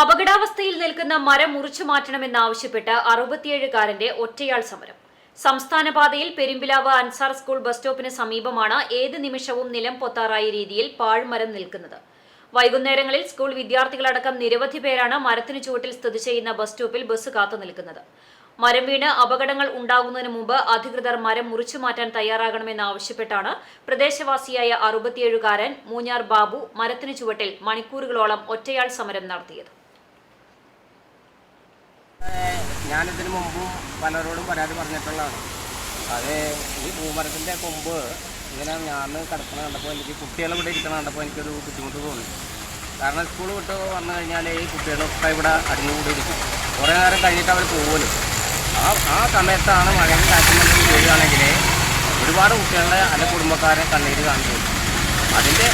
അപകടാവസ്ഥയിൽ നിൽക്കുന്ന മരം മുറിച്ചു മാറ്റണമെന്ന് മാറ്റണമെന്നാവശ്യപ്പെട്ട് അറുപത്തിയേഴുകാരന്റെ ഒറ്റയാൾ സമരം. സംസ്ഥാന പാതയിൽ പെരുമ്പിലാവ് അൻസാർ സ്കൂൾ ബസ് സ്റ്റോപ്പിന് സമീപമാണ് ഏത് നിമിഷവും നിലം പൊത്താറായ രീതിയിൽ പാഴ്മരം നിൽക്കുന്നത്. വൈകുന്നേരങ്ങളിൽ സ്കൂൾ വിദ്യാർത്ഥികളടക്കം നിരവധി പേരാണ് മരത്തിനു ചുവട്ടിൽ സ്ഥിതി ചെയ്യുന്ന ബസ് സ്റ്റോപ്പിൽ ബസ് കാത്തു നിൽക്കുന്നത്. മരം വീണ് അപകടങ്ങൾ ഉണ്ടാകുന്നതിന് മുമ്പ് അധികൃതർ മരം മുറിച്ചു മാറ്റാൻ തയ്യാറാകണമെന്നാവശ്യപ്പെട്ടാണ് പ്രദേശവാസിയായ അറുപത്തിയേഴുകാരൻ മൂഞ്ഞാർ ബാബു മരത്തിനു ചുവട്ടിൽ മണിക്കൂറുകളോളം ഒറ്റയാൾ സമരം നടത്തിയത്. ഞാനിതിന് മുമ്പും പലരോടും പരാതി പറഞ്ഞിട്ടുള്ളതാണ്. അത് ഈ പൂമരത്തിന്റെ കൊമ്പ് ഇങ്ങനെ ഞാൻ കിടക്കണ കണ്ടപ്പോൾ എനിക്ക് കുട്ടികൾ ഇവിടെ ഇരിക്കണ കണ്ടപ്പോൾ എനിക്കൊരു ബുദ്ധിമുട്ട് തോന്നി. കാരണം സ്കൂൾ വിട്ട് വന്നു കഴിഞ്ഞാൽ ഈ കുട്ടികളൊക്കെ ഇവിടെ അടിഞ്ഞുകൂടി ഇരിക്കും. കുറേ നേരം കഴിഞ്ഞിട്ട് അവർ പോകലും ആ ആ സമയത്താണ് മഴയും കാറ്റും ചെയ്യുകയാണെങ്കിൽ ഒരുപാട് കുട്ടികളുടെ അല്ല കുടുംബക്കാരെ കണ്ണീര് കാണുന്നത്. അതിന്റെ